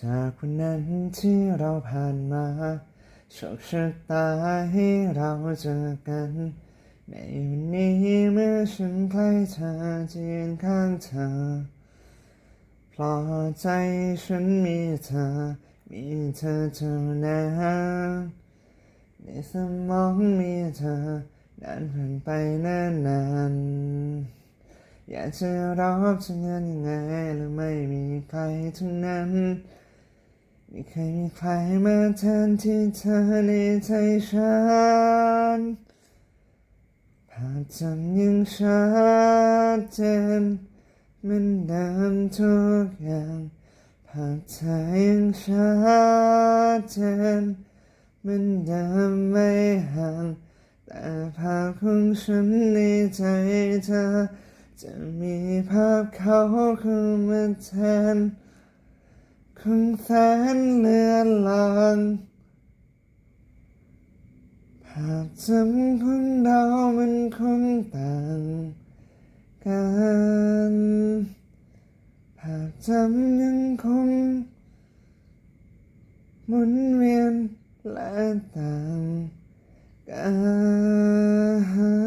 จากวันนั้นที่เราผ่านมาโชคชะตาให้เราเจอกัน ในวันนี้เมื่อฉันใกล้เธอจะยืนข้างเธอปลอบใจฉันมีเธอ มีเธอเท่านั้นในสมองมีเธอนานผ่านไปนานนานอยากจะรับจะงานยังไงและไม่มีใครทั้งนั้น ไม่เคยมีใครมาแทนที่เธอในใจฉันภาพจำยังชัดเจนมันเดิมทุกอย่างภาพเธอยังชัดเจนมันเดิมไม่ห่างแต่ภาพของฉันในใจเธอ จะมีภาพเขาเข้ามาแทน คงแสนเลือนลางภาพจำของเรามันคงต่างกันภาพจำยังคงหมุนเวียนและต่างกัน